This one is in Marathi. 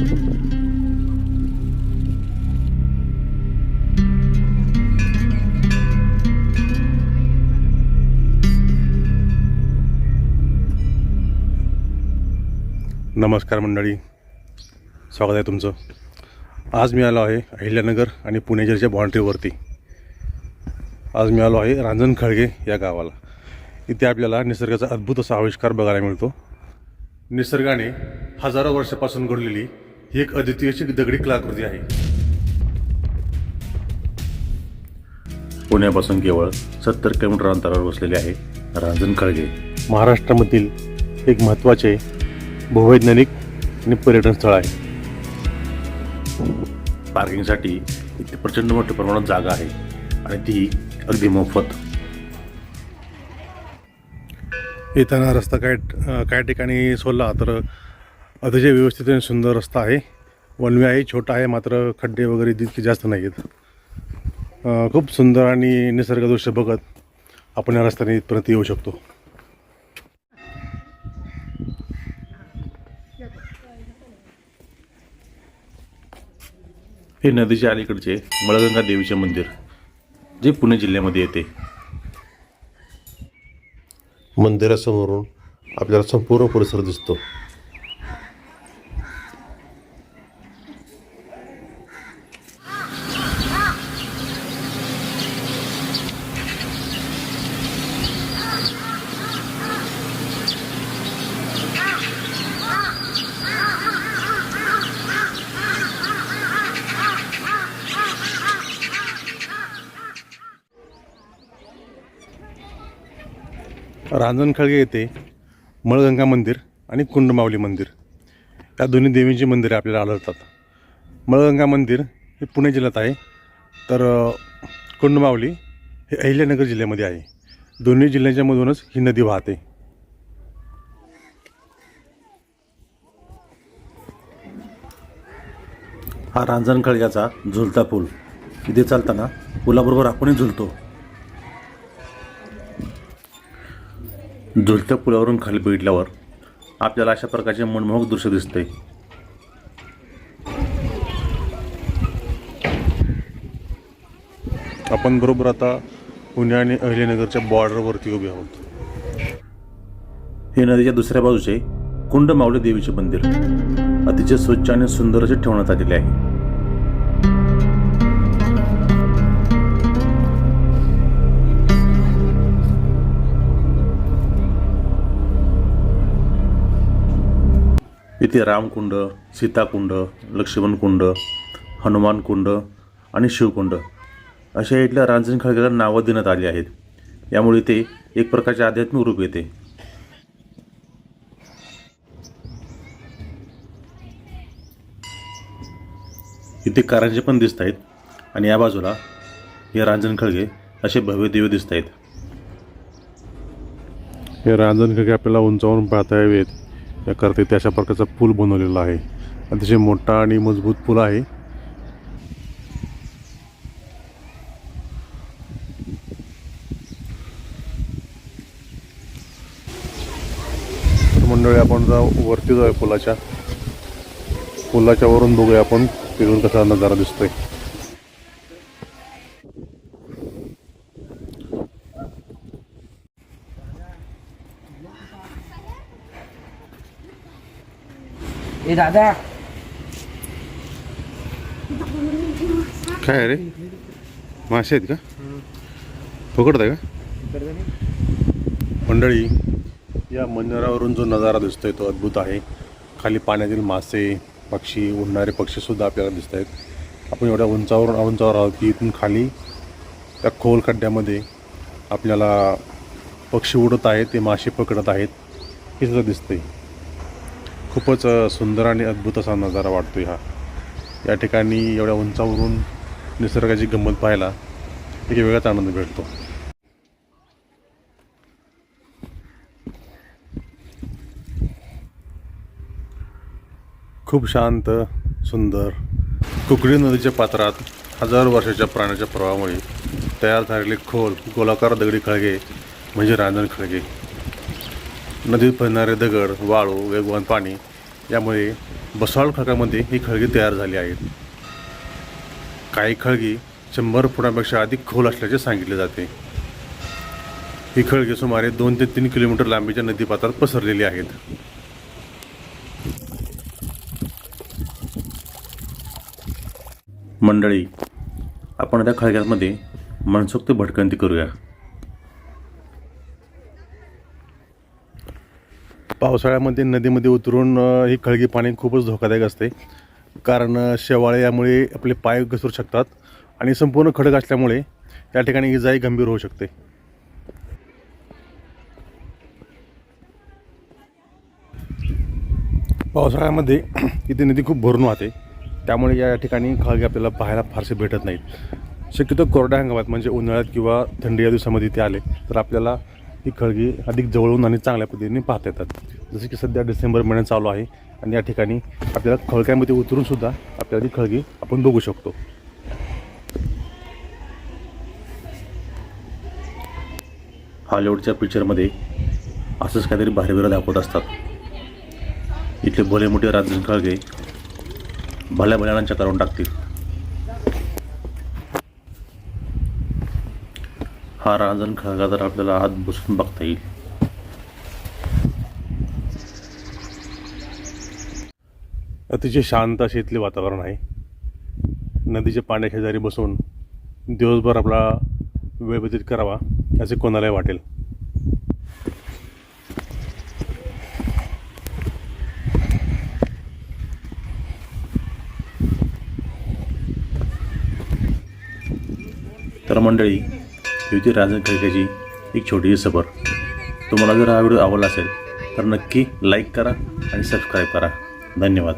नमस्कार मंडळी. स्वागत आहे तुमचं. आज मी आलो आहे अहिल्यानगर आणि पुणेजरच्या बाउंड्रीवरती. आज मी आलो आहे रांजण खळगे या गावाला. इथे आपल्याला निसर्गाचा अद्भुत असा आविष्कार बघायला मिळतो. निसर्गाने हजारो वर्षापासून घडलेली ही एक अद्वितीय अशी दगडी कलाकृती आहे. पुण्यापासून केवळ सत्तर किलोमीटर अंतरावर वसलेले आहे रांजण खळगे. महाराष्ट्रामधील एक महत्त्वाचे भूवैज्ञानिक आणि पर्यटन स्थळ आहे. पार्किंगसाठी इथे प्रचंड मोठ्या प्रमाणात जागा आहे आणि ती अगदी मोफत. येताना रस्ता काय काय ठिकाणी सोडला तर अतिशय व्यवस्थित आणि सुंदर रस्ता आहे. वनवे आहे छोटा आहे मात्र खड्डे वगैरे तितके जास्त नाही आहेत खूप सुंदर आणि निसर्ग दृश्य बघत आपण या रस्त्याने इथपर्यंत येऊ शकतो. हे नदीच्या अलीकडचे मळगंगा देवीचे मंदिर जे पुणे जिल्ह्यामध्ये येते. मंदिरासमोरून आपल्याला संपूर्ण परिसर दिसतो. रांजणखळगे येथे मळगंगा मंदिर आणि कुंडमावली मंदिर. या दोन्ही देवींची मंदिरे आपल्याला आढळतात. मळगंगा मंदिर हे पुणे जिल्ह्यात आहे. तर कुंडमावली हे अहिल्यानगर जिल्ह्यामध्ये आहे. दोन्ही जिल्ह्यांच्या मधूनच ही नदी वाहते. हा रांजणखळग्याचा झुलता पूल. इथे चालताना पुलाबरोबर आपणही झुलतो. झुलत्या पुलावरून खाली बघितल्यावर आपल्याला अशा प्रकारचे मनमोहक दृश्य दिसते. आपण बरोबर आता पुणे आणि अहिल्यानगरच्या बॉर्डरवरती उभे आहोत. हे नदीच्या दुसऱ्या बाजूचे कुंड माऊली देवीचे मंदिर अतिशय स्वच्छ आणि सुंदर असे ठेवण्यात आलेले आहे. तिथे रामकुंड सीताकुंड लक्ष्मण कुंड हनुमान कुंड आणि शिवकुंड अशा इथल्या रांजण खळग्याला नावं देण्यात आली आहेत. यामुळे ते एक प्रकारचे आध्यात्मिक रूप येते. इथे कारंजे पण दिसत आहेत आणि या बाजूला हे रांजण खळगे असे भव्य दिवे दिसत आहेत. हे रांजण खळगे आपल्याला उंचावरून पाहता यावेत. याकरता इथे अशा प्रकारचा पूल बनवलेला आहे. अतिशय मोठा आणि मजबूत पूल आहे. तर मंडळी आपण जाऊ वरती जाऊया पुलाच्या. पुलाच्या वरून बघूया आपण तिथून कसा नजारा दिसतोय. ए दादा काय रे मासे आहेत का पकडत आहे का मंडळी या मंदिरावरून जो नजारा दिसतोय तो अद्भुत आहे. खाली पाण्यातील मासे पक्षी उडणारे पक्षीसुद्धा आपल्याला दिसत आहेत आपण एवढ्या उंचावरून उंचावर आहोत की इथून खाली त्या खोल खड्ड्यामध्ये आपल्याला पक्षी उडत आहेत ते मासे पकडत आहेत हे सुद्धा दिसतंय. खूपच सुंदर आणि अद्भुत असा नजारा वाटतो हा. या ठिकाणी एवढ्या उंचावरून निसर्गाची गंमत पाहायला एक वेगळाच आनंद भेटतो. खूप शांत सुंदर कुकडी नदीच्या पात्रात हजारो वर्षाच्या प्राण्याच्या प्रवाहामुळे तयार झालेले खोल गोलाकार दगडी खळगे म्हणजे रांजण खळगे. नदीत पडणारे दगड वाळू वेगवान पाणी यामुळे बसाळ खळगामध्ये ही खळगी तयार झाली आहेत. काही खळगी शंभर फुटापेक्षा अधिक खोल असल्याचे सांगितले जाते. ही खळगी सुमारे दोन ते तीन किलोमीटर लांबीच्या नदीपात्रात पसरलेली आहेत. मंडळी आपण त्या खळग्यांमध्ये मनसोक्त भटकंती करूया. पावसाळ्यामध्ये नदीमध्ये उतरून ही खळगी पाणी खूपच धोकादायक असते. कारण शेवाळे यामुळे आपले पाय घसरू शकतात आणि संपूर्ण खडक असल्यामुळे या ठिकाणी इजाही गंभीर होऊ शकते. पावसाळ्यामध्ये इथे नदी खूप भरून वाहते. त्यामुळे या ठिकाणी खळगे आपल्याला पाहायला फारसे भेटत नाहीत. शक्यतो कोरड्या हंगामात म्हणजे उन्हाळ्यात किंवा थंडी या दिवसामध्ये इथे आले तर आपल्याला ही खळगी अधिक जवळून आणि चांगल्या पद्धतीने पाहता येतात. जसे की सध्या डिसेंबर महिना चालू आहे आणि या ठिकाणी आपल्याला खळग्यामध्ये उतरून सुद्धा आपल्याला ती खळगी आपण बघू शकतो. हॉलिवूडच्या पिक्चरमध्ये असंच काहीतरी भारी दाखवत असतात. इथले भले मोठे राजन खळगे भल्या भल्यानांच्या करून टाकतील. हा रांजण खळगा तर आपल्याला आत बसून बघता येईल. अतिशय शांत असे इथले वातावरण आहे. नदीच्या पाण्या शेजारी बसून दिवसभर आपला वेळ व्यतीत करावा असे कोणालाही वाटेल. तर मंडळी होती राजन खळग्याची एक छोटीशी सफर तुम्हाला जर हा व्हिडिओ आवडला असेल तर नक्की लाईक करा आणि सबस्क्राईब करा. धन्यवाद.